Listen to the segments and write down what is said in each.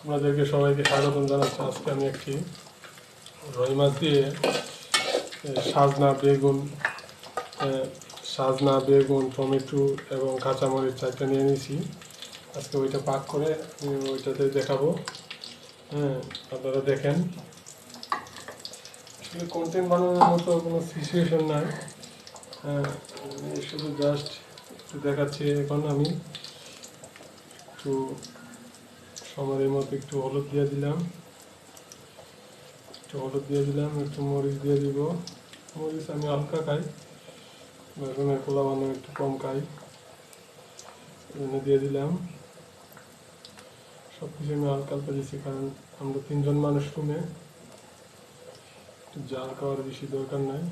আপনাদেরকে সবাইকে স্বাগতম জানাচ্ছি। আজকে আমি একটি রুই মাছ দিয়ে সাজনা বেগুন সাজনা বেগুন, টমেটো এবং কাঁচামরিচ চারটা নিয়ে নিয়েছি। আজকে ওইটা পাক করে আমি ওইটাতে দেখাবো। হ্যাঁ আপনারা দেখেন। আসলে কন্টেন্ট বানানোর মতো কোনো সিচুয়েশন নাই। হ্যাঁ শুধু জাস্ট দেখাচ্ছি এখন আমি। একটু সময়ের মতো একটু হলুদ দিয়ে দিলাম। একটু হলুদ দিয়ে দিলাম, একটু মরিচ দিয়ে দিব। মরিচ আমি হালকা খাই বেগুনের পোলা বানানো একটু কম খাই দিয়ে দিলাম। সব কিছু আমি হালকা হালকা কারণ আমরা তিনজন মানুষ রুমে জাল খাওয়ার বেশি দরকার নাই।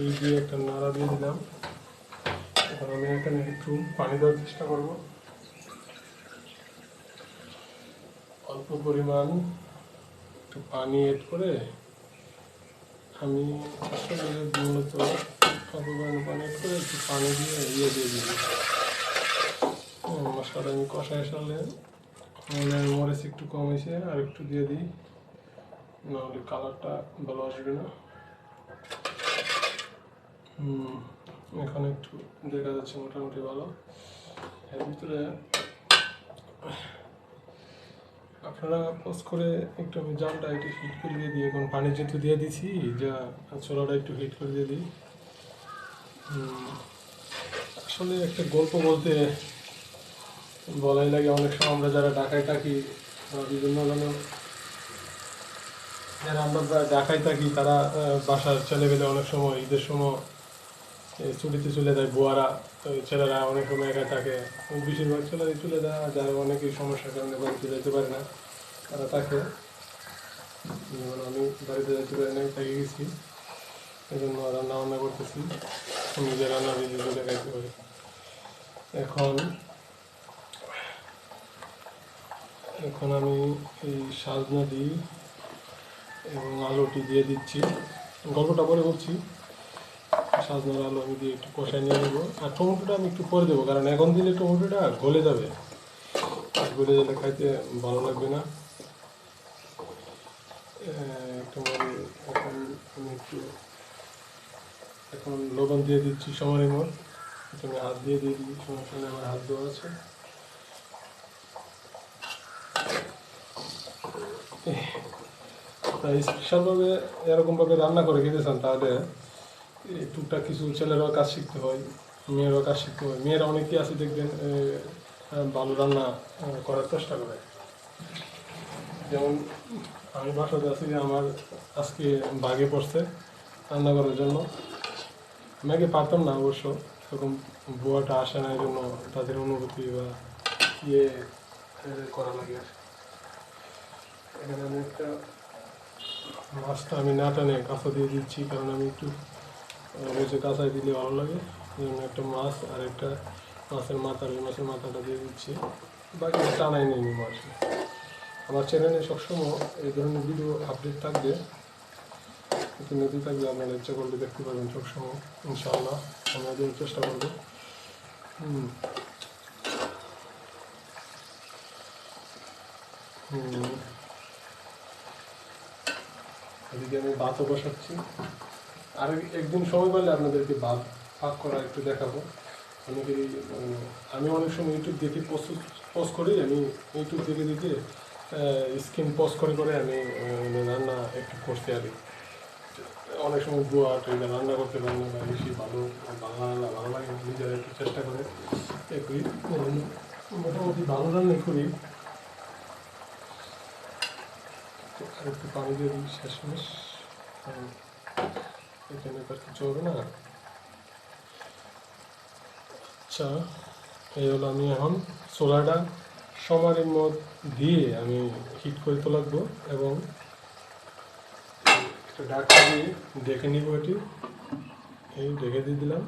এই দিয়ে একটা নাড়া দিয়ে দিলাম। এখন আমি এখানে একটু পানি দেওয়ার চেষ্টা করব। অল্প পরিমাণ একটু পানি এড করে আমি মূলত অল্প পরিমাণ পানি এড করে একটু পানি দিয়ে ইয়ে দিয়ে দিই মশলাটা আমি কষায় সালে মরিচ একটু কম হয়েছে, আর একটু দিয়ে দিই, নাহলে কালারটা ভালো আসবে না। এখন একটু দেখা যাচ্ছে মোটামুটি ভালো। এর ভিতরে আপনারা পোজ করে একটু আমি জালটা একটু হিট করে দিয়ে দিই। এখন পানি যেহেতু দিয়ে দিছি, যা ছোলাটা একটু হিট করে দিয়ে দিই। আসলে একটা গল্প বলতে বলাই লাগে, অনেক সময় আমরা যারা ঢাকায় থাকি, বা বিভিন্ন ধরনের যারা আমরা ঢাকায় থাকি, তারা বাসার ছেলেবেলে অনেক সময় ঈদের সময় ছুটিতে চলে যায় বুয়ারা ছেলেরা অনেক সময় একা থাকে। বেশিরভাগ ছেলেরাই চলে যায়, যারা অনেকেই সমস্যার কারণে বাড়িতে যেতে পারে না। তারা থাকে। আমি বাড়িতে যেতে পারি নাই থেকে গেছি। এই জন্য রান্না বান্না করতেছি নিজে রান্না নিজে চলে খাইতে পারি। এখন এখন আমি এই সাজনা দিই এবং আলুটি দিয়ে দিচ্ছি। গল্পটা পরে বলছি। সাজনার আলু আমি দিয়ে একটু কষায় নিয়ে নেব। আর টমেটোটা আমি একটু পরে দেবো কারণ এখন দিলে টমেটোটা গলে যাবে। গলে গেলে খাইতে ভালো লাগবে না। আহ, একটু মরি- এখন আমি একটু এখন লবণ দিয়ে দিচ্ছি সময় মত তুমি হাত দিয়ে দিয়ে দিই সমস্যা নেই আমার হাত দেওয়া আছে। স্পেশালভাবে এরকমভাবে রান্না করে খেতে চান তাহলে এই টুকটাক কিছু ছেলেরাও কাজ শিখতে হয়, মেয়েরাও কাজ শিখতে হয়। মেয়েরা অনেকেই আছে, দেখবেন ভালো রান্না করার চেষ্টা করে। যেমন, আমি বাসাতে আছি যে আমার আজকে বাগে পড়ছে রান্না করার জন্য। আমি আগে পারতাম না অবশ্য এরকম বুয়াটা আসে না জন্য তাদের অনুভূতি বা ইয়ে করা লাগে আর। এখানে আমি একটা মাছটা আমি না টানে কাঁচা দিয়ে দিচ্ছি, কারণ আমি একটু রোজে কাঁচাই দিলে ভালো লাগে। একটা মাছ আর একটা মাছের মাথা ওই মাছের মাথাটা দিয়ে দিচ্ছি। বাকি টানাই নেই মাছ। আমার চ্যানেলে সবসময় এই ধরনের ভিডিও আপডেট থাকবে। নতুন থাকবে আপনারা ইচ্ছা করলে দেখতে পাবেন সবসময়, ইনশাআল্লাহ। আমরা দেওয়ার চেষ্টা করব। হুম। এদিকে আমি ভাতও বসাচ্ছি। আর একদিন সময় পেলে আপনাদেরকে ভাত পাক করা একটু দেখাবো। অনেকেরই আমি অনেক সময় ইউটিউব দেখে পোস্ট পোস্ট করি, আমি ইউটিউব দেখে দেখে স্ক্রিন পোস্ট করে করে আমি রান্না একটু করতে আর অনেক সময় বুয়া টুইলা রান্না করতে পারি না বেশি ভালো, বাংলা ভালো লাগে নিজেরা একটু চেষ্টা করে। মোটামুটি ভালো রান্নাই করি। আর একটু পানি দিয়ে দিই, শেষমেশ। এখানে তো আর কিছু হবে না আচ্ছা এই হলো আমি এখন সোলারটা সমারের মত দিয়ে আমি হিট করে তো লাগবো, এবং একটা ডাক্তার দিয়ে দেখে নিব এটি। এই দেখে দিয়ে দিলাম।